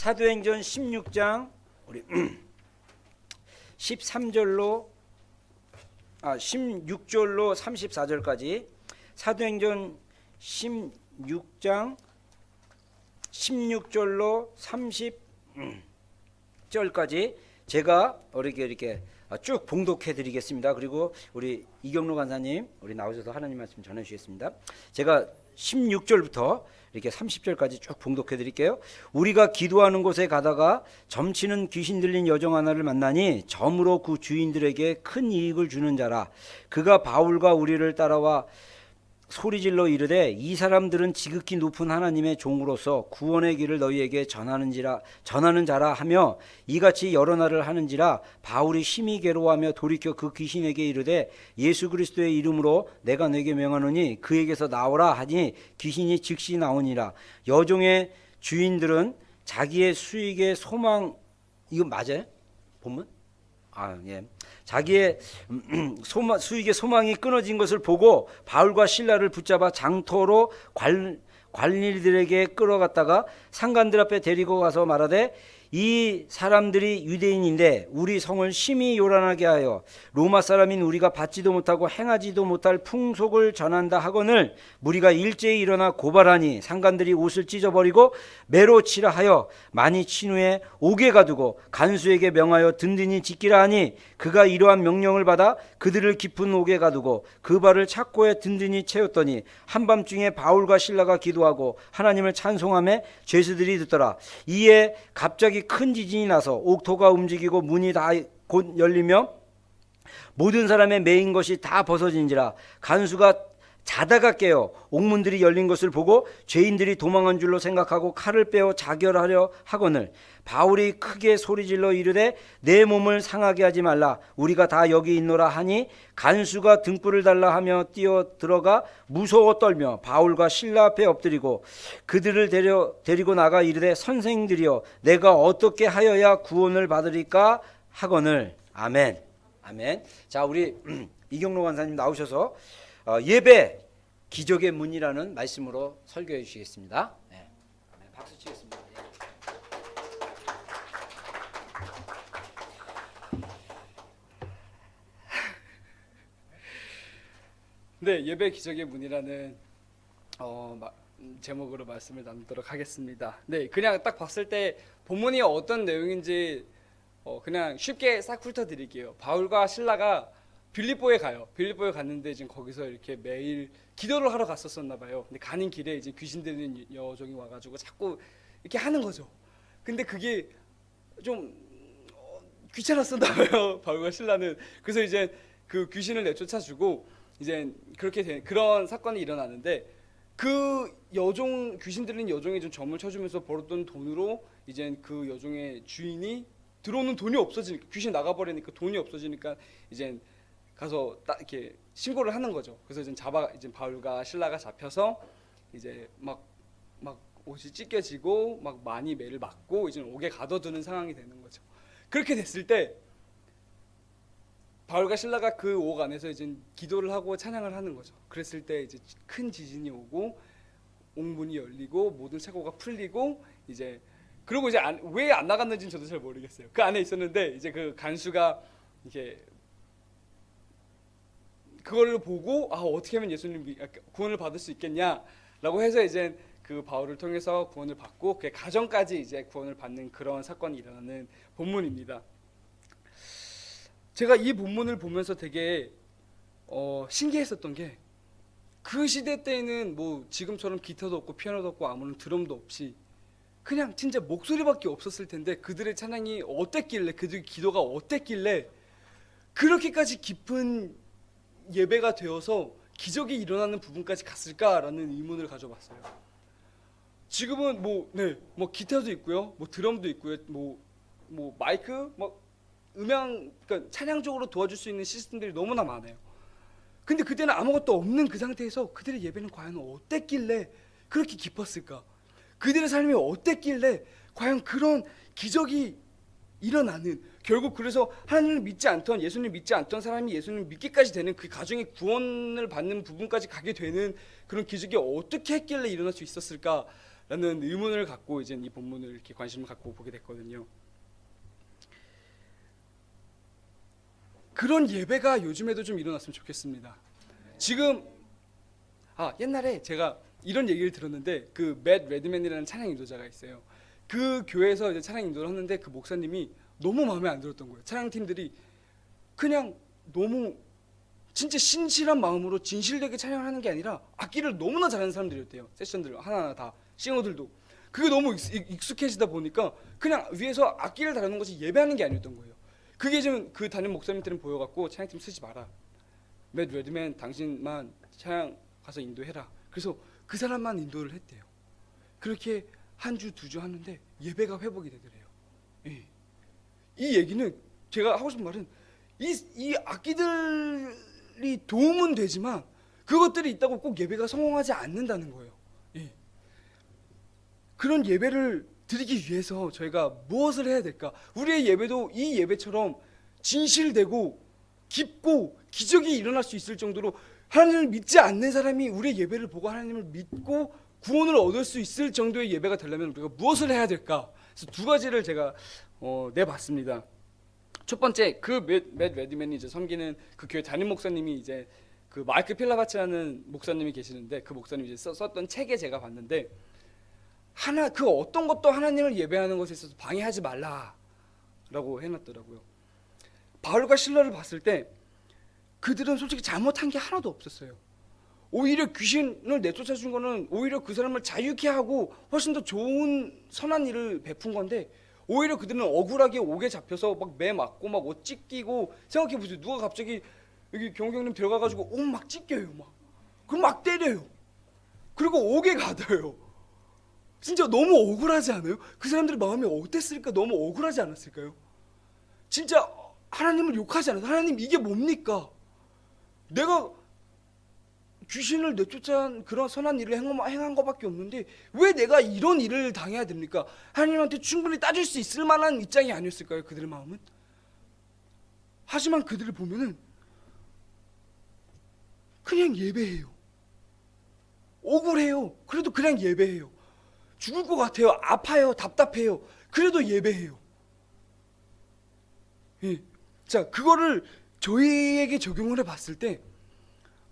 사도행전 16장 우리 13절로 아 16절로 34절까지 사도행전 16장 16절로 30절까지 제가 이렇게 이렇게 쭉 봉독해 드리겠습니다. 그리고 우리 이경로 간사님 우리 나오셔서 하나님 말씀 전해 주시겠습니다. 제가 16절부터 이렇게 30절까지 쭉 봉독해 드릴게요. 우리가 기도하는 곳에 가다가 점치는 귀신 들린 여정 하나를 만나니 점으로 그 주인들에게 큰 이익을 주는 자라. 그가 바울과 우리를 따라와 소리질러 이르되 이 사람들은 지극히 높은 하나님의 종으로서 구원의 길을 너희에게 전하는지라 전하는 자라 하며 이같이 여러 날을 하는지라 바울이 심히 괴로워하며 돌이켜 그 귀신에게 이르되 예수 그리스도의 이름으로 내가 내게 명하노니 그에게서 나오라 하니 귀신이 즉시 나오니라 여종의 주인들은 자기의 수익의 소망 이거 맞아요? 본문? 아, 예. 자기의 음, 소마, 수익의 소망이 끊어진 것을 보고 바울과 신라를 붙잡아 장터로 관, 관리들에게 끌어갔다가 상관들 앞에 데리고 가서 말하되 이 사람들이 유대인인데 우리 성을 심히 요란하게 하여 로마 사람인 우리가 받지도 못하고 행하지도 못할 풍속을 전한다 하거늘 무리가 일제히 일어나 고발하니 상관들이 옷을 찢어버리고 매로 치라 하여 많이 친 후에 옥에 가두고 간수에게 명하여 든든히 지키라 하니 그가 이러한 명령을 받아 그들을 깊은 옥에 가두고 그 발을 착고에 든든히 채웠더니 한밤중에 바울과 신라가 기도하고 하나님을 찬송하며 죄수들이 듣더라. 이에 갑자기 큰 지진이 나서 옥토가 움직이고 문이 다 곧 열리며 모든 사람의 메인 것이 다 벗어진지라 간수가 자다가 깨어 옥문들이 열린 것을 보고 죄인들이 도망한 줄로 생각하고 칼을 빼어 자결하려 하거늘 바울이 크게 소리질러 이르되 내 몸을 상하게 하지 말라 우리가 다 여기 있노라 하니 간수가 등불을 달라 하며 뛰어 들어가 무서워 떨며 바울과 신라 앞에 엎드리고 그들을 데려 데리고 나가 이르되 선생들이여 내가 어떻게 하여야 구원을 받으리까 하거늘 아멘 아멘 자 우리 이경로 간사님 나오셔서 어, 예배 기적의 문이라는 말씀으로 설교해 주시겠습니다. 네. 네, 박수 치겠습니다. 네, 예배 기적의 문이라는 어, 마, 음, 제목으로 말씀을 나누도록 하겠습니다. 네, 그냥 딱 봤을 때 본문이 어떤 내용인지 어, 그냥 쉽게 싹 훑어드릴게요. 바울과 신라가 빌립보에 가요. 빌립보에 갔는데 지금 거기서 이렇게 매일 기도를 하러 갔었었나 봐요. 근데 가는 길에 이제 귀신 들린 여종이 와가지고 자꾸 이렇게 하는 거죠. 근데 그게 좀 어, 귀찮았었나 봐요. 바울과 신라는 그래서 이제 그 귀신을 내쫓아주고 이제 그렇게 된 그런 사건이 일어나는데 그 여종 귀신 들린 여종이 좀 점을 쳐주면서 벌었던 돈으로 이제 그 여종의 주인이 들어오는 돈이 없어지니까 귀신 나가버리니까 돈이 없어지니까 이제 가서 딱 이렇게 신고를 하는 거죠. 그래서 이제 잡아 이제 바울과 신라가 잡혀서 이제 막 막 옷이 찢겨지고 막 많이 매를 맞고 이제 옥에 가둬두는 상황이 되는 거죠. 그렇게 됐을 때 바울과 신라가 그 옥 안에서 이제 기도를 하고 찬양을 하는 거죠. 그랬을 때 이제 큰 지진이 오고 옥문이 열리고 모든 착오가 풀리고 이제 그리고 이제 왜 안 나갔는지는 저도 잘 모르겠어요. 그 안에 있었는데 이제 그 간수가 이게 그걸 보고 아 어떻게 하면 예수님 미- 구원을 받을 수 있겠냐라고 해서 이제 그 바울을 통해서 구원을 받고 그 가정까지 이제 구원을 받는 그런 사건이 일어나는 본문입니다. 제가 이 본문을 보면서 되게 어, 신기했었던 게 그 시대 때에는 뭐 지금처럼 기타도 없고 피아노도 없고 아무런 드럼도 없이 그냥 진짜 목소리밖에 없었을 텐데 그들의 찬양이 어땠길래 그들의 기도가 어땠길래 그렇게까지 깊은 예배가 되어서 기적이 일어나는 부분까지 갔을까라는 의문을 가져봤어요. 지금은 뭐 네, 뭐 기타도 있고요, 뭐 드럼도 있고요, 뭐뭐 마이크, 뭐 음향, 그러니까 찬양적으로 도와줄 수 있는 시스템들이 너무나 많아요. 근데 그때는 아무것도 없는 그 상태에서 그들의 예배는 과연 어땠길래 그렇게 깊었을까? 그들의 삶이 어땠길래 과연 그런 기적이 일어나는 결국 그래서 하나님을 믿지 않던 예수님 믿지 않던 사람이 예수님 믿기까지 되는 그 가정의 구원을 받는 부분까지 가게 되는 그런 기적이 어떻게 했길래 일어날 수 있었을까라는 라는 의문을 갖고 이제 이 본문을 이렇게 관심을 갖고 보게 됐거든요. 그런 예배가 요즘에도 좀 일어났으면 좋겠습니다. 지금 아 옛날에 제가 이런 얘기를 들었는데 그 맷 레드맨이라는 찬양 인도자가 있어요. 그 교회에서 이제 찬양 인도를 하는데 그 목사님이 너무 마음에 안 들었던 거예요. 찬양 팀들이 그냥 너무 진짜 신실한 마음으로 진실되게 찬양을 하는 게 아니라 악기를 너무나 잘하는 사람들이었대요. 세션들 하나하나 다 싱어들도 그게 너무 익- 익숙해지다 보니까 그냥 위에서 악기를 다루는 것이 예배하는 게 아니었던 거예요. 그게 좀그 담임 목사님들은 보여갖고 찬양팀 쓰지 마라. 맷 레드맨 당신만 찬양 가서 인도해라. 그래서 그 사람만 인도를 했대요. 그렇게 한 주두주 하는데 예배가 회복이 되더래요. 예. 이 얘기는 제가 하고 싶은 말은 이, 이 악기들이 도움은 되지만 그것들이 있다고 꼭 예배가 성공하지 않는다는 거예요. 예. 그런 예배를 드리기 위해서 저희가 무엇을 해야 될까? 우리의 예배도 이 예배처럼 진실되고 깊고 기적이 일어날 수 있을 정도로 하나님을 믿지 않는 사람이 우리의 예배를 보고 하나님을 믿고 구원을 얻을 수 있을 정도의 예배가 되려면 우리가 무엇을 해야 될까? 그래서 두 가지를 제가 어, 내봤습니다. 첫 번째 그맷 레디맨이 이제 섬기는 그 교회 담임 목사님이 이제 그 마이크 필라바치라는 목사님이 계시는데 그 목사님이 이제 써, 썼던 책에 제가 봤는데 하나 그 어떤 것도 하나님을 예배하는 것에 있어서 방해하지 말라라고 해놨더라고요. 바울과 실러를 봤을 때 그들은 솔직히 잘못한 게 하나도 없었어요. 오히려 귀신을 내쫓아 준 거는 오히려 그 사람을 자유케 하고 훨씬 더 좋은 선한 일을 베푼 건데 오히려 그들은 억울하게 옥에 잡혀서 막 매 맞고 막 옷 찢기고 생각해 보세요. 누가 갑자기 여기 경경님 들어가 가지고 옷 막 찢겨요 막 그럼 막 때려요. 그리고 옥에 가둬요. 진짜 너무 억울하지 않아요? 그 사람들의 마음이 어땠을까? 너무 억울하지 않았을까요? 진짜 하나님을 욕하지 않아요. 하나님 이게 뭡니까? 내가 귀신을 내쫓아 그런 선한 일을 행한 것밖에 없는데 왜 내가 이런 일을 당해야 됩니까? 하나님한테 충분히 따질 수 있을 만한 입장이 아니었을까요? 그들의 마음은? 하지만 그들을 보면은 그냥 예배해요. 억울해요. 그래도 그냥 예배해요. 죽을 것 같아요. 아파요. 답답해요. 그래도 예배해요. 예. 자, 그거를 저희에게 적용을 해 봤을 때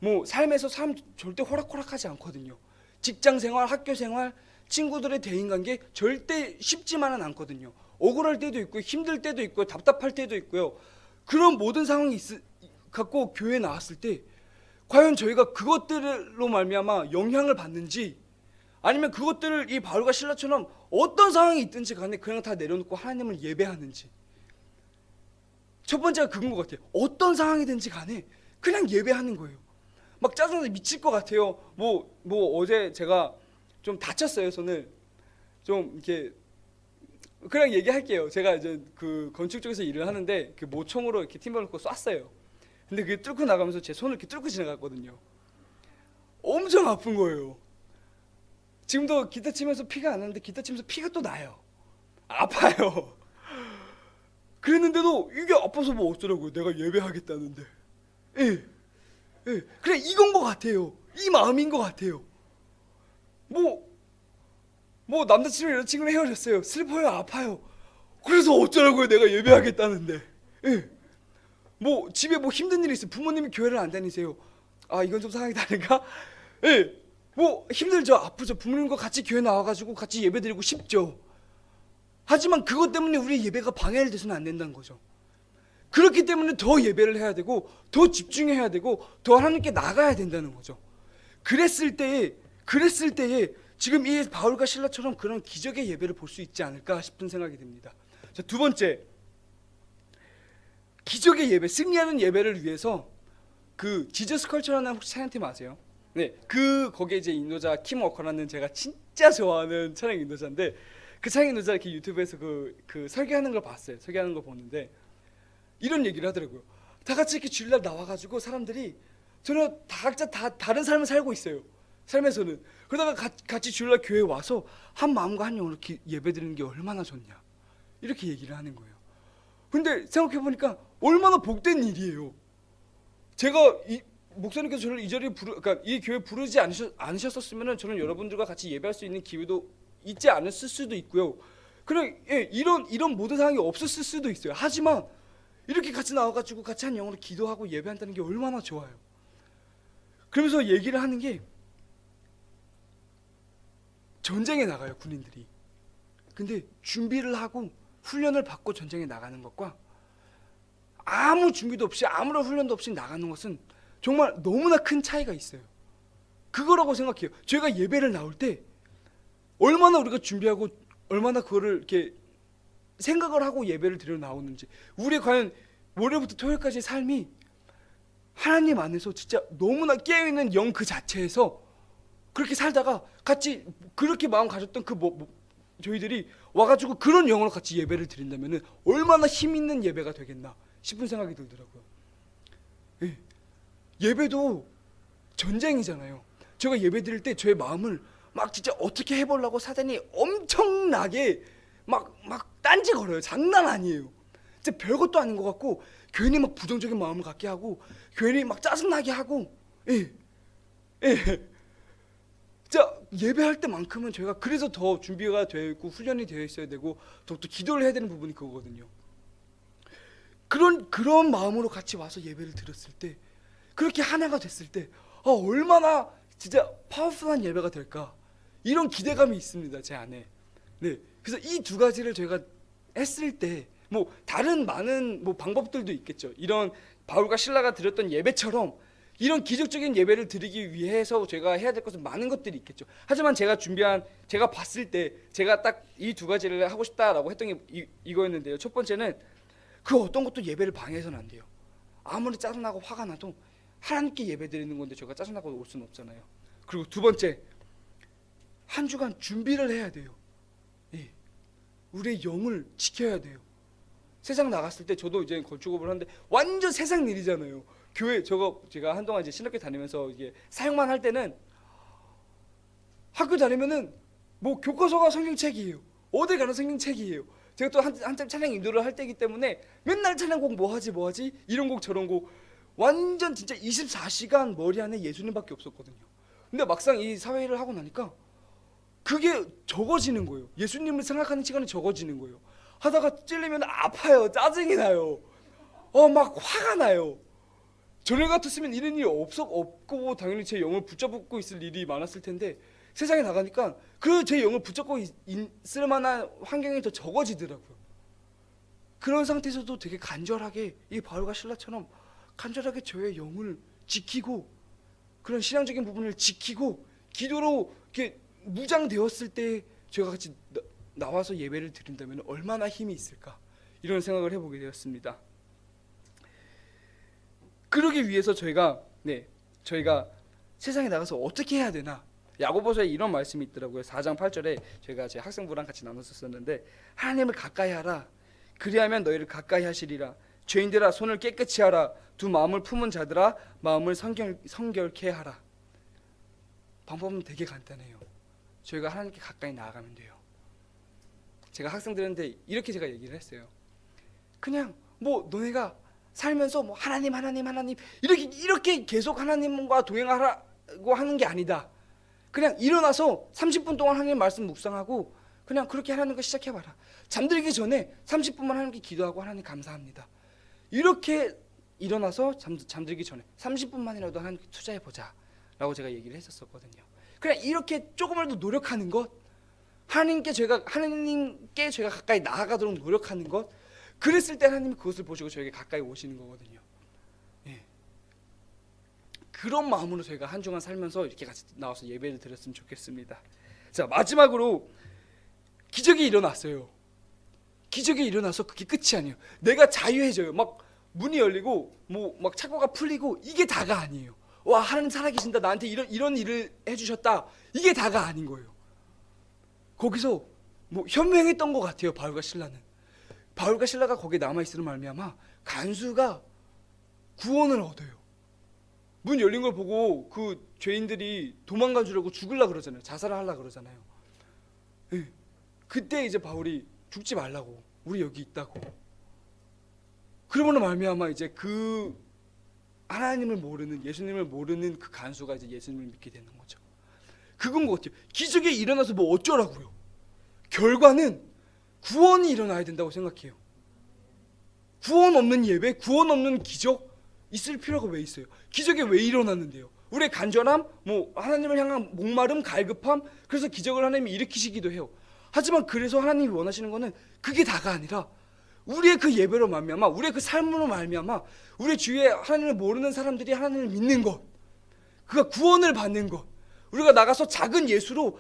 뭐 삶에서 삶 절대 호락호락하지 않거든요. 직장 생활, 학교 생활, 친구들의 대인 관계 절대 쉽지만은 않거든요. 억울할 때도 있고 힘들 때도 있고 답답할 때도 있고요. 그런 모든 상황이 있, 갖고 교회에 나왔을 때 과연 저희가 그것들로 말미암아 영향을 받는지 아니면 그것들을 이 바울과 신라처럼 어떤 상황이 있든지 간에 그냥 다 내려놓고 하나님을 예배하는지 첫 번째가 그건 것 같아요. 어떤 상황이든지 간에 그냥 예배하는 거예요. 막 짜증나서 미칠 것 같아요. 뭐뭐 어제 제가 좀 다쳤어요 손을 좀 이렇게 그냥 얘기할게요. 제가 이제 그 건축 쪽에서 일을 하는데 그 모총으로 이렇게 팀을 놓고 쐈어요. 근데 그게 뚫고 나가면서 제 손을 이렇게 뚫고 지나갔거든요. 엄청 아픈 거예요. 지금도 기타 치면서 피가 안 나는데 기타 치면서 피가 또 나요. 아파요. 그랬는데도 이게 아파서 뭐 어쩌라고요. 내가 예배하겠다는데. 예. 예. 그래 이건 것 같아요. 이 마음인 것 같아요. 뭐, 뭐 남자친구 여자친구랑 헤어졌어요. 슬퍼요, 아파요. 그래서 어쩌라고요. 내가 예배하겠다는데. 예. 뭐 집에 뭐 힘든 일이 있어요. 부모님이 교회를 안 다니세요. 아 이건 좀 상황이 다른가? 예. 뭐 힘들죠, 아프죠. 부모님과 같이 교회 나와가지고 같이 예배드리고 싶죠. 하지만 그것 때문에 우리 예배가 방해를 돼서는 안 된다는 거죠. 그렇기 때문에 더 예배를 해야 되고 더 집중해야 되고 더 하나님께 나가야 된다는 거죠. 그랬을 때에 그랬을 때에 지금 이 바울과 신라처럼 그런 기적의 예배를 볼 수 있지 않을까 싶은 생각이 듭니다. 자, 두 번째 기적의 예배, 승리하는 예배를 위해서 그 지저스 컬처라는 혹시 찬양팀 아세요? 네, 그 거기에 이제 인도자 킴 워커라는 제가 진짜 좋아하는 찬양 인도자인데 그 찬양 인도자 이렇게 유튜브에서 그, 그 설교하는 걸 봤어요. 설교하는 거 보는데 이런 얘기를 하더라고요. 다 같이 이렇게 주일날 나와가지고 사람들이 저는 다 각자 다 다른 삶을 살고 있어요. 삶에서는 그러다가 가, 같이 주일날 교회 에 와서 한 마음과 한 영으로 기, 예배드리는 게 얼마나 좋냐 이렇게 얘기를 하는 거예요. 근데 생각해 보니까 얼마나 복된 일이에요. 제가 이 목사님께서 저를 이 자리에 부르, 그러니까 이 교회 부르지 않으셨, 않으셨었으면은 저는 여러분들과 같이 예배할 수 있는 기회도 있지 않았을 수도 있고요. 그래 예, 이런 이런 모든 상황이 없었을 수도 있어요. 하지만 이렇게 같이 나와가지고 같이 한 영으로 기도하고 예배한다는 게 얼마나 좋아요. 그러면서 얘기를 하는 게 전쟁에 나가요 군인들이. 근데 준비를 하고 훈련을 받고 전쟁에 나가는 것과 아무 준비도 없이 아무런 훈련도 없이 나가는 것은 정말 너무나 큰 차이가 있어요. 그거라고 생각해요. 저희가 예배를 나올 때 얼마나 우리가 준비하고 얼마나 그거를 이렇게 생각을 하고 예배를 드려 나오는지 우리 과연 월요일부터 토요일까지 삶이 하나님 안에서 진짜 너무나 깨어있는 영 그 자체에서 그렇게 살다가 같이 그렇게 마음 가졌던 그 뭐, 뭐- 저희들이 와가지고 그런 영으로 같이 예배를 드린다면은 얼마나 힘 있는 예배가 되겠나 싶은 생각이 들더라고요. 예. 예배도 전쟁이잖아요. 제가 예배 드릴 때 저의 마음을 막 진짜 어떻게 해보려고 사단이 엄청나게 막 막 딴지 걸어요. 장난 아니에요. 진짜 별것도 아닌 것 같고 괜히 막 부정적인 마음을 갖게 하고 괜히 막 짜증나게 하고 예. 예. 진짜 예배할 때만큼은 저희가 그래서 더 준비가 되어 있고 훈련이 되어 있어야 되고 더욱더 기도를 해야 되는 부분이 그거거든요. 그런 그런 마음으로 같이 와서 예배를 드렸을 때 그렇게 하나가 됐을 때 아, 얼마나 진짜 파워풀한 예배가 될까 이런 기대감이 있습니다 제 안에. 네, 그래서 이 두 가지를 저희가 했을 때 뭐 다른 많은 뭐 방법들도 있겠죠. 이런 바울과 신라가 드렸던 예배처럼 이런 기적적인 예배를 드리기 위해서 제가 해야 될 것은 많은 것들이 있겠죠. 하지만 제가 준비한 제가 봤을 때 제가 딱 이 두 가지를 하고 싶다라고 했던 게 이, 이거였는데요. 첫 번째는 그 어떤 것도 예배를 방해해서는 안 돼요. 아무리 짜증나고 화가 나도 하나님께 예배 드리는 건데 제가 짜증나고 올 수는 없잖아요. 그리고 두 번째 한 주간 준비를 해야 돼요. 예. 우리의 영을 지켜야 돼요. 세상 나갔을 때 저도 이제 건축업을 하는데 완전 세상 일이잖아요. 교회 저거 제가 한동안 이제 신학교 다니면서 이게 사역만 할 때는 학교 다니면은 뭐 교과서가 성경책이에요. 어딜 가나 성경책이에요. 제가 또 한, 한참 찬양 인도를 할 때이기 때문에 맨날 찬양곡 뭐 하지 뭐 하지 이런 곡 저런 곡 완전 진짜 24시간 머리 안에 예수님밖에 없었거든요. 근데 막상 이 사회를 하고 나니까 그게 적어지는 거예요. 예수님을 생각하는 시간이 적어지는 거예요. 하다가 찔리면 아파요. 짜증이 나요. 어 막 화가 나요. 전에 같았으면 이런 일이 없어 없고 당연히 제 영을 붙잡고 있을 일이 많았을 텐데 세상에 나가니까 그 제 영을 붙잡고 있, 있을 만한 환경이 더 적어지더라고요. 그런 상태에서도 되게 간절하게 이 바울과 신라처럼 간절하게 저의 영을 지키고 그런 신앙적인 부분을 지키고 기도로 이렇게 무장되었을 때 제가 같이 나, 나와서 예배를 드린다면 얼마나 힘이 있을까 이런 생각을 해보게 되었습니다. 그러기 위해서 저희가 네 저희가 세상에 나가서 어떻게 해야 되나 야고보서에 이런 말씀이 있더라고요. 4장 8절에 제가 제 학생부랑 같이 나눴었는데 하나님을 가까이 하라. 그리하면 너희를 가까이 하시리라. 죄인들아 손을 깨끗이 하라. 두 마음을 품은 자들아 마음을 성결, 성결케 하라. 방법은 되게 간단해요. 저희가 하나님께 가까이 나아가면 돼요. 제가 학생들한테 이렇게 제가 얘기를 했어요. 그냥 뭐 너네가 살면서 뭐 하나님 하나님 하나님 이렇게 이렇게 계속 하나님과 동행하라고 하는 게 아니다. 그냥 일어나서 30분 동안 하나님 말씀 묵상하고 그냥 그렇게 하나님과 시작해 봐라. 잠들기 전에 30분만 하나님께 기도하고 하나님 감사합니다. 이렇게 일어나서 잠, 잠들기 전에 30분만이라도 하나님께 투자해 보자라고 제가 얘기를 했었거든요. 그냥 이렇게 조금이라도 노력하는 것 하나님께 제가 하나님께 제가 가까이 나아가도록 노력하는 것 그랬을 때 하나님이 그것을 보시고 저에게 가까이 오시는 거거든요. 예. 그런 마음으로 저희가 한 주간 살면서 이렇게 같이 나와서 예배를 드렸으면 좋겠습니다. 자 마지막으로 기적이 일어났어요. 기적이 일어나서 그게 끝이 아니에요. 내가 자유해져요. 막 문이 열리고 뭐막 착고가 풀리고 이게 다가 아니에요. 와 하나님 살아계신다 나한테 이런 이런 일을 해주셨다 이게 다가 아닌 거예요. 거기서 뭐 현명했던 것 같아요 바울과 신라는 바울과 신라가 거기에 남아 있으는 말미암아 간수가 구원을 얻어요. 문 열린 걸 보고 그 죄인들이 도망가 주려고 죽을라 그러잖아요. 자살을 하려 그러잖아요. 예. 그때 이제 바울이 죽지 말라고 우리 여기 있다고. 그러므로 말미암아 이제 그 하나님을 모르는 예수님을 모르는 그 간수가 이제 예수님을 믿게 되는 거죠. 그건 것 같아요. 기적이 일어나서 뭐 어쩌라고요? 결과는 구원이 일어나야 된다고 생각해요. 구원 없는 예배, 구원 없는 기적 있을 필요가 왜 있어요? 기적이 왜 일어났는데요? 우리의 간절함, 뭐 하나님을 향한 목마름, 갈급함, 그래서 기적을 하나님이 일으키시기도 해요. 하지만 그래서 하나님이 원하시는 거는 그게 다가 아니라 우리의 그 예배로 말미암아, 우리의 그 삶으로 말미암아, 우리 주위에 하나님을 모르는 사람들이 하나님을 믿는 것, 그가 구원을 받는 것, 우리가 나가서 작은 예수로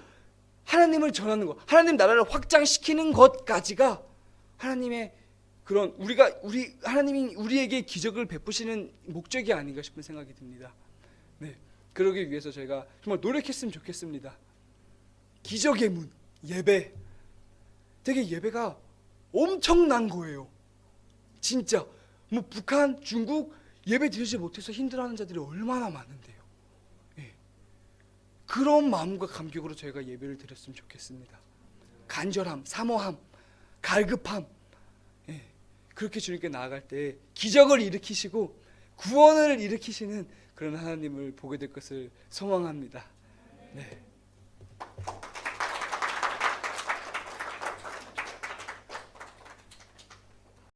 하나님을 전하는 것, 하나님 나라를 확장시키는 것까지가 하나님의 그런 우리가 우리 하나님이 우리에게 기적을 베푸시는 목적이 아닌가 싶은 생각이 듭니다. 네, 그러기 위해서 저희가 정말 노력했으면 좋겠습니다. 기적의 문 예배, 되게 예배가 엄청난 거예요. 진짜 뭐 북한, 중국 예배 드리지 못해서 힘들어하는 자들이 얼마나 많은데요. 예. 그런 마음과 감격으로 저희가 예배를 드렸으면 좋겠습니다. 간절함, 사모함, 갈급함, 예. 그렇게 주님께 나아갈 때 기적을 일으키시고 구원을 일으키시는 그런 하나님을 보게 될 것을 소망합니다. 네.